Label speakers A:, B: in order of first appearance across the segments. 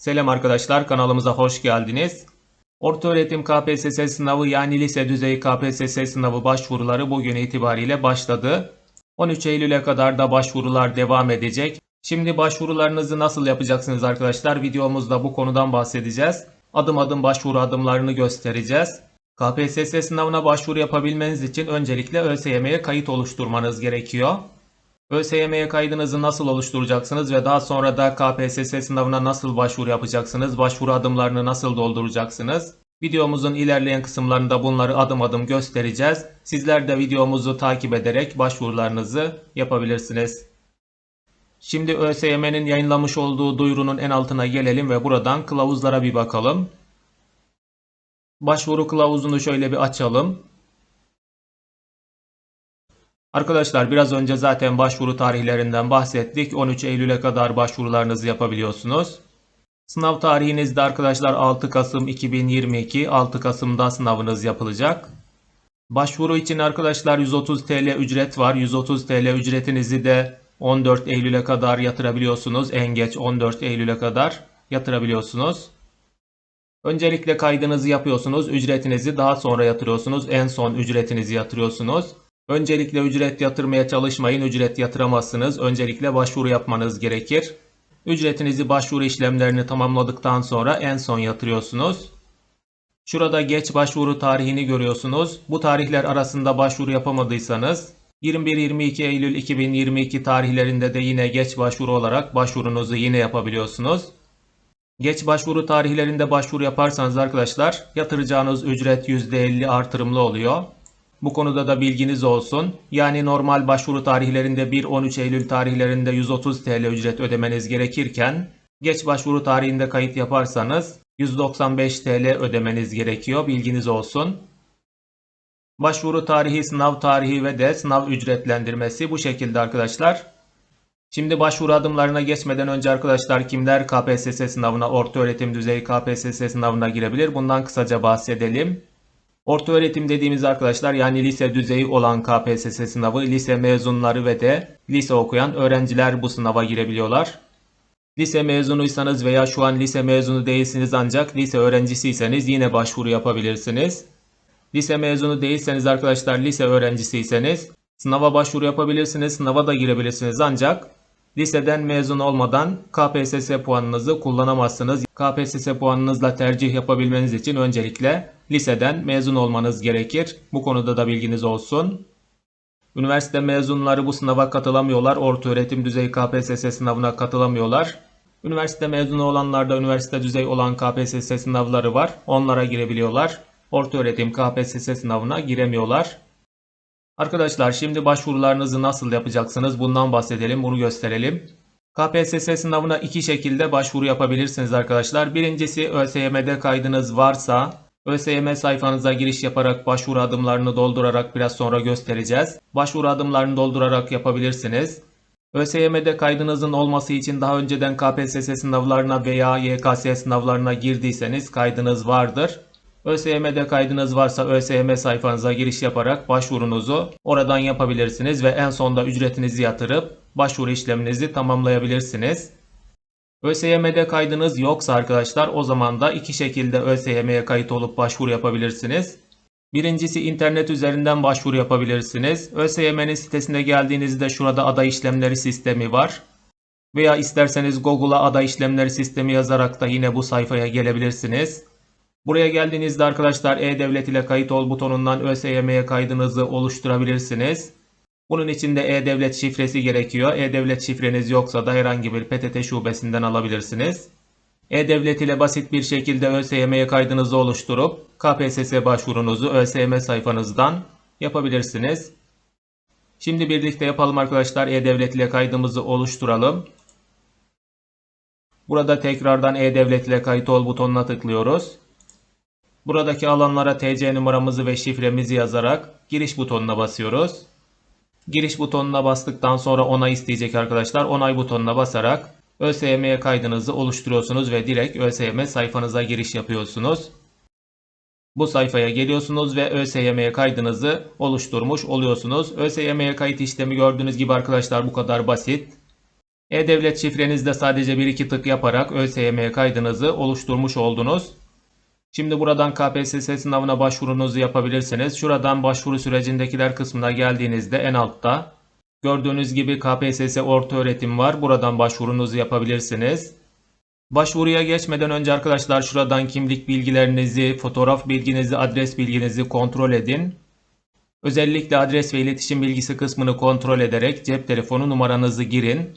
A: Selam arkadaşlar kanalımıza hoş geldiniz. Ortaöğretim KPSS sınavı yani lise düzeyi KPSS sınavı başvuruları bugün itibariyle başladı. 13 Eylül'e kadar da başvurular devam edecek. Şimdi başvurularınızı nasıl yapacaksınız arkadaşlar? Videomuzda bu konudan bahsedeceğiz. Adım adım başvuru adımlarını göstereceğiz. KPSS sınavına başvuru yapabilmeniz için öncelikle ÖSYM'ye kayıt oluşturmanız gerekiyor. ÖSYM'ye kaydınızı nasıl oluşturacaksınız ve daha sonra da KPSS sınavına nasıl başvuru yapacaksınız, başvuru adımlarını nasıl dolduracaksınız? Videomuzun ilerleyen kısımlarında bunları adım adım göstereceğiz. Sizler de videomuzu takip ederek başvurularınızı yapabilirsiniz. Şimdi ÖSYM'nin yayınlamış olduğu duyurunun en altına gelelim ve buradan kılavuzlara bir bakalım. Başvuru kılavuzunu şöyle bir açalım. Arkadaşlar biraz önce zaten başvuru tarihlerinden bahsettik. 13 Eylül'e kadar başvurularınızı yapabiliyorsunuz. Sınav tarihiniz de arkadaşlar 6 Kasım 2022. 6 Kasım'da sınavınız yapılacak. Başvuru için arkadaşlar 130 TL ücret var. 130 TL ücretinizi de 14 Eylül'e kadar yatırabiliyorsunuz. En geç 14 Eylül'e kadar yatırabiliyorsunuz. Öncelikle kaydınızı yapıyorsunuz. Ücretinizi daha sonra yatırıyorsunuz. En son ücretinizi yatırıyorsunuz. Öncelikle ücret yatırmaya çalışmayın. Ücret yatıramazsınız. Öncelikle başvuru yapmanız gerekir. Ücretinizi başvuru işlemlerini tamamladıktan sonra en son yatırıyorsunuz. Şurada geç başvuru tarihini görüyorsunuz. Bu tarihler arasında başvuru yapamadıysanız 21-22 Eylül 2022 tarihlerinde de yine geç başvuru olarak başvurunuzu yine yapabiliyorsunuz. Geç başvuru tarihlerinde başvuru yaparsanız arkadaşlar yatıracağınız ücret %50 artırımlı oluyor. Bu konuda da bilginiz olsun. Yani normal başvuru tarihlerinde 1-13 Eylül tarihlerinde 130 TL ücret ödemeniz gerekirken geç başvuru tarihinde kayıt yaparsanız 195 TL ödemeniz gerekiyor. Bilginiz olsun. Başvuru tarihi, sınav tarihi ve de sınav ücretlendirmesi bu şekilde arkadaşlar. Şimdi başvuru adımlarına geçmeden önce arkadaşlar kimler KPSS sınavına, orta öğretim düzeyi KPSS sınavına girebilir? Bundan kısaca bahsedelim. Orta öğretim dediğimiz arkadaşlar yani lise düzeyi olan KPSS sınavı, lise mezunları ve de lise okuyan öğrenciler bu sınava girebiliyorlar. Lise mezunuysanız veya şu an lise mezunu değilsiniz ancak lise öğrencisiyseniz yine başvuru yapabilirsiniz. Lise mezunu değilseniz arkadaşlar lise öğrencisiyseniz sınava başvuru yapabilirsiniz, sınava da girebilirsiniz ancak liseden mezun olmadan KPSS puanınızı kullanamazsınız. KPSS puanınızla tercih yapabilmeniz için öncelikle liseden mezun olmanız gerekir. Bu konuda da bilginiz olsun. Üniversite mezunları bu sınava katılamıyorlar. Ortaöğretim düzeyi KPSS sınavına katılamıyorlar. Üniversite mezunu olanlarda üniversite düzey olan KPSS sınavları var. Onlara girebiliyorlar. Ortaöğretim KPSS sınavına giremiyorlar. Arkadaşlar şimdi başvurularınızı nasıl yapacaksınız bundan bahsedelim bunu gösterelim. KPSS sınavına iki şekilde başvuru yapabilirsiniz arkadaşlar. Birincisi ÖSYM'de kaydınız varsa ÖSYM sayfanıza giriş yaparak başvuru adımlarını doldurarak biraz sonra göstereceğiz. Başvuru adımlarını doldurarak yapabilirsiniz. ÖSYM'de kaydınızın olması için daha önceden KPSS sınavlarına veya YKS sınavlarına girdiyseniz kaydınız vardır. ÖSYM'de kaydınız varsa ÖSYM sayfanıza giriş yaparak başvurunuzu oradan yapabilirsiniz ve en sonda ücretinizi yatırıp başvuru işleminizi tamamlayabilirsiniz. ÖSYM'de kaydınız yoksa arkadaşlar o zaman da iki şekilde ÖSYM'ye kayıt olup başvuru yapabilirsiniz. Birincisi internet üzerinden başvuru yapabilirsiniz. ÖSYM'nin sitesine geldiğinizde şurada aday işlemleri sistemi var. Veya isterseniz Google'a aday işlemleri sistemi yazarak da yine bu sayfaya gelebilirsiniz. Buraya geldiğinizde arkadaşlar E-Devlet ile kayıt ol butonundan ÖSYM'ye kaydınızı oluşturabilirsiniz. Bunun için de E-Devlet şifresi gerekiyor. E-Devlet şifreniz yoksa da herhangi bir PTT şubesinden alabilirsiniz. E-Devlet ile basit bir şekilde ÖSYM'ye kaydınızı oluşturup KPSS başvurunuzu ÖSYM sayfanızdan yapabilirsiniz. Şimdi birlikte yapalım arkadaşlar. E-Devlet ile kaydımızı oluşturalım. Burada tekrardan E-Devlet ile kayıt ol butonuna tıklıyoruz. Buradaki alanlara TC numaramızı ve şifremizi yazarak giriş butonuna basıyoruz. Giriş butonuna bastıktan sonra onay isteyecek arkadaşlar. Onay butonuna basarak ÖSYM'ye kaydınızı oluşturuyorsunuz ve direkt ÖSYM sayfanıza giriş yapıyorsunuz. Bu sayfaya geliyorsunuz ve ÖSYM'ye kaydınızı oluşturmuş oluyorsunuz. ÖSYM'ye kayıt işlemi gördüğünüz gibi arkadaşlar bu kadar basit. E-Devlet şifrenizde sadece 1-2 tık yaparak ÖSYM kaydınızı oluşturmuş oldunuz. Şimdi buradan KPSS sınavına başvurunuzu yapabilirsiniz. Şuradan başvuru sürecindekiler kısmına geldiğinizde en altta gördüğünüz gibi KPSS orta öğretim var. Buradan başvurunuzu yapabilirsiniz. Başvuruya geçmeden önce arkadaşlar şuradan kimlik bilgilerinizi, fotoğraf bilginizi, adres bilginizi kontrol edin. Özellikle adres ve iletişim bilgisi kısmını kontrol ederek cep telefonu numaranızı girin.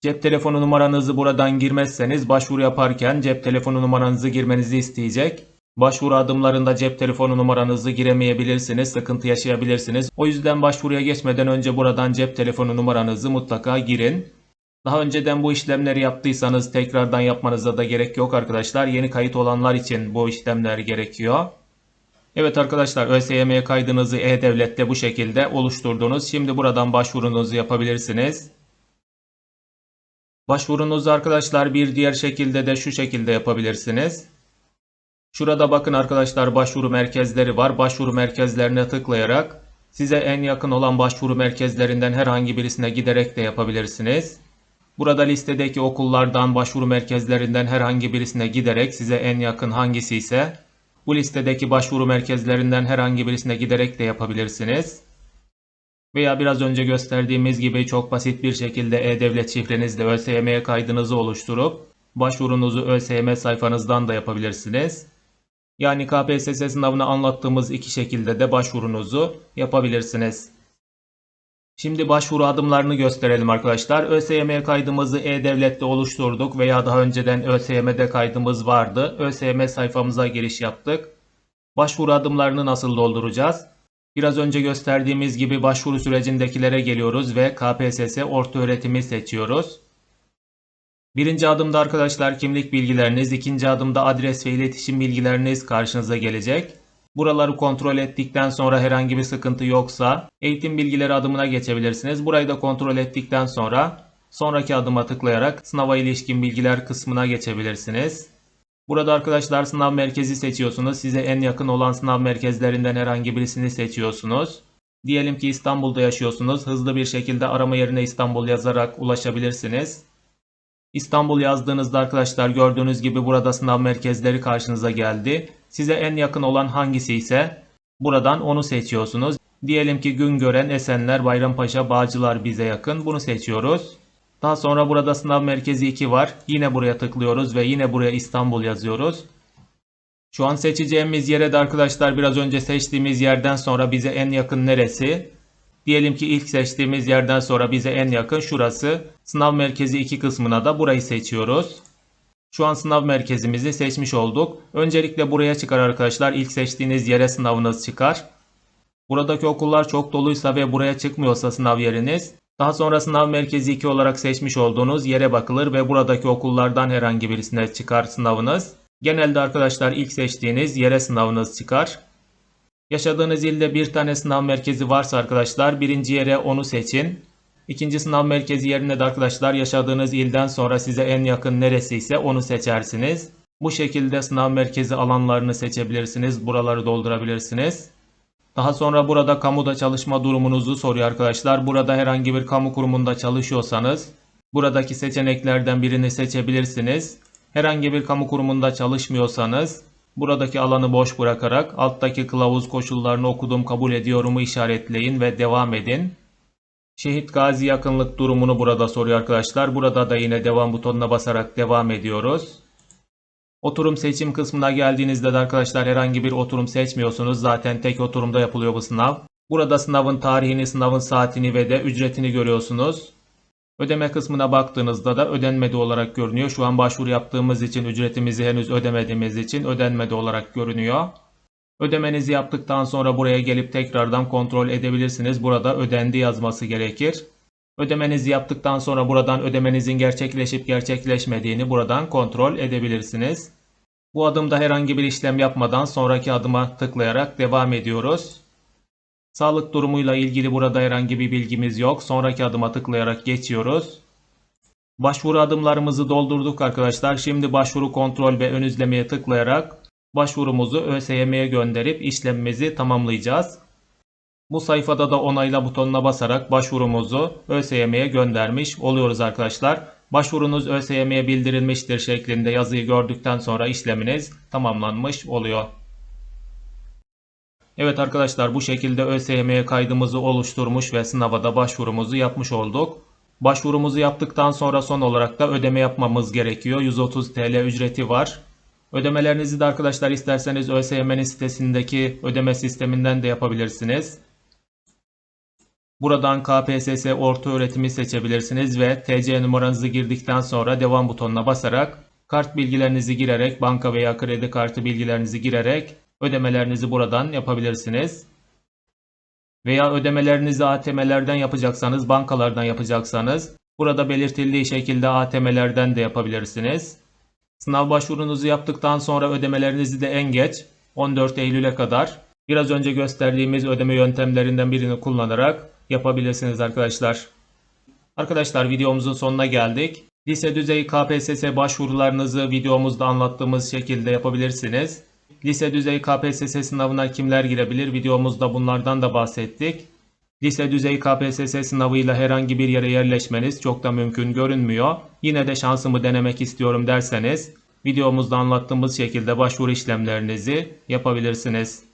A: Cep telefonu numaranızı buradan girmezseniz başvuru yaparken cep telefonu numaranızı girmenizi isteyecek. Başvuru adımlarında cep telefonu numaranızı giremeyebilirsiniz, sıkıntı yaşayabilirsiniz. O yüzden başvuruya geçmeden önce buradan cep telefonu numaranızı mutlaka girin. Daha önceden bu işlemleri yaptıysanız tekrardan yapmanıza da gerek yok arkadaşlar. Yeni kayıt olanlar için bu işlemler gerekiyor. Evet arkadaşlar ÖSYM kaydınızı E-Devlet'te bu şekilde oluşturdunuz. Şimdi buradan başvurunuzu yapabilirsiniz. Başvurunuzu arkadaşlar bir diğer şekilde de şu şekilde yapabilirsiniz. Şurada bakın arkadaşlar başvuru merkezleri var. Başvuru merkezlerine tıklayarak size en yakın olan başvuru merkezlerinden herhangi birisine giderek de yapabilirsiniz. Burada listedeki okullardan başvuru merkezlerinden herhangi birisine giderek size en yakın hangisi ise bu listedeki başvuru merkezlerinden herhangi birisine giderek de yapabilirsiniz. Veya biraz önce gösterdiğimiz gibi çok basit bir şekilde E-Devlet şifrenizle ÖSYM kaydınızı oluşturup başvurunuzu ÖSYM sayfanızdan da yapabilirsiniz. Yani KPSS sınavına anlattığımız iki şekilde de başvurunuzu yapabilirsiniz. Şimdi başvuru adımlarını gösterelim arkadaşlar. ÖSYM kaydımızı E-Devlet'te oluşturduk veya daha önceden ÖSYM'de kaydımız vardı. ÖSYM sayfamıza giriş yaptık. Başvuru adımlarını nasıl dolduracağız? Biraz önce gösterdiğimiz gibi başvuru sürecindekilere geliyoruz ve KPSS orta öğretimi seçiyoruz. Birinci adımda arkadaşlar kimlik bilgileriniz, ikinci adımda adres ve iletişim bilgileriniz karşınıza gelecek. Buraları kontrol ettikten sonra herhangi bir sıkıntı yoksa eğitim bilgileri adımına geçebilirsiniz. Burayı da kontrol ettikten sonra sonraki adıma tıklayarak sınava ilişkin bilgiler kısmına geçebilirsiniz. Burada arkadaşlar sınav merkezi seçiyorsunuz. Size en yakın olan sınav merkezlerinden herhangi birisini seçiyorsunuz. Diyelim ki İstanbul'da yaşıyorsunuz. Hızlı bir şekilde arama yerine İstanbul yazarak ulaşabilirsiniz. İstanbul yazdığınızda arkadaşlar gördüğünüz gibi burada sınav merkezleri karşınıza geldi. Size en yakın olan hangisi ise buradan onu seçiyorsunuz. Diyelim ki Güngören, Esenler, Bayrampaşa, Bağcılar bize yakın. Bunu seçiyoruz. Daha sonra burada sınav merkezi 2 var. Yine buraya tıklıyoruz ve yine buraya İstanbul yazıyoruz. Şu an seçeceğimiz yere de arkadaşlar biraz önce seçtiğimiz yerden sonra bize en yakın neresi? Diyelim ki ilk seçtiğimiz yerden sonra bize en yakın şurası. Sınav merkezi 2 kısmına da burayı seçiyoruz. Şu an sınav merkezimizi seçmiş olduk. Öncelikle buraya çıkar arkadaşlar. İlk seçtiğiniz yere sınavınız çıkar. Buradaki okullar çok doluysa ve buraya çıkmıyorsa sınav yeriniz daha sonra sınav merkezi 2 olarak seçmiş olduğunuz yere bakılır ve buradaki okullardan herhangi birisine çıkar sınavınız. Genelde arkadaşlar ilk seçtiğiniz yere sınavınız çıkar. Yaşadığınız ilde bir tane sınav merkezi varsa arkadaşlar birinci yere onu seçin. İkinci sınav merkezi yerine de arkadaşlar yaşadığınız ilden sonra size en yakın neresi ise onu seçersiniz. Bu şekilde sınav merkezi alanlarını seçebilirsiniz. Buraları doldurabilirsiniz. Daha sonra burada kamuda çalışma durumunuzu soruyor arkadaşlar. Burada herhangi bir kamu kurumunda çalışıyorsanız buradaki seçeneklerden birini seçebilirsiniz. Herhangi bir kamu kurumunda çalışmıyorsanız buradaki alanı boş bırakarak alttaki kılavuz koşullarını okudum kabul ediyorumu işaretleyin ve devam edin. Şehit gazi yakınlık durumunu burada soruyor arkadaşlar. Burada da yine devam butonuna basarak devam ediyoruz. Oturum seçim kısmına geldiğinizde de arkadaşlar herhangi bir oturum seçmiyorsunuz. Zaten tek oturumda yapılıyor bu sınav. Burada sınavın tarihini, sınavın saatini ve de ücretini görüyorsunuz. Ödeme kısmına baktığınızda da ödenmedi olarak görünüyor. Şu an başvuru yaptığımız için ücretimizi henüz ödemediğimiz için ödenmedi olarak görünüyor. Ödemenizi yaptıktan sonra buraya gelip tekrardan kontrol edebilirsiniz. Burada ödendi yazması gerekir. Ödemenizi yaptıktan sonra buradan ödemenizin gerçekleşip gerçekleşmediğini buradan kontrol edebilirsiniz. Bu adımda herhangi bir işlem yapmadan sonraki adıma tıklayarak devam ediyoruz. Sağlık durumuyla ilgili burada herhangi bir bilgimiz yok. Sonraki adıma tıklayarak geçiyoruz. Başvuru adımlarımızı doldurduk arkadaşlar. Şimdi başvuru kontrol ve ön izlemeye tıklayarak başvurumuzu ÖSYM'ye gönderip işlemimizi tamamlayacağız. Bu sayfada da onayla butonuna basarak başvurumuzu ÖSYM'ye göndermiş oluyoruz arkadaşlar. Başvurunuz ÖSYM'ye bildirilmiştir şeklinde yazıyı gördükten sonra işleminiz tamamlanmış oluyor. Evet arkadaşlar bu şekilde ÖSYM'ye kaydımızı oluşturmuş ve sınava da başvurumuzu yapmış olduk. Başvurumuzu yaptıktan sonra son olarak da ödeme yapmamız gerekiyor. 130 TL ücreti var. Ödemelerinizi de arkadaşlar isterseniz ÖSYM'nin sitesindeki ödeme sisteminden de yapabilirsiniz. Buradan KPSS orta öğretimi seçebilirsiniz ve TC numaranızı girdikten sonra devam butonuna basarak kart bilgilerinizi girerek banka veya kredi kartı bilgilerinizi girerek ödemelerinizi buradan yapabilirsiniz. Veya ödemelerinizi ATM'lerden yapacaksanız, bankalardan yapacaksanız burada belirtildiği şekilde ATM'lerden de yapabilirsiniz. Sınav başvurunuzu yaptıktan sonra ödemelerinizi de en geç 14 Eylül'e kadar biraz önce gösterdiğimiz ödeme yöntemlerinden birini kullanarak yapabilirsiniz arkadaşlar. Arkadaşlar videomuzun sonuna geldik. Lise düzeyi KPSS başvurularınızı videomuzda anlattığımız şekilde yapabilirsiniz. Lise düzeyi KPSS sınavına kimler girebilir videomuzda bunlardan da bahsettik. Lise düzeyi KPSS sınavıyla herhangi bir yere yerleşmeniz çok da mümkün görünmüyor. Yine de şansımı denemek istiyorum derseniz videomuzda anlattığımız şekilde başvuru işlemlerinizi yapabilirsiniz.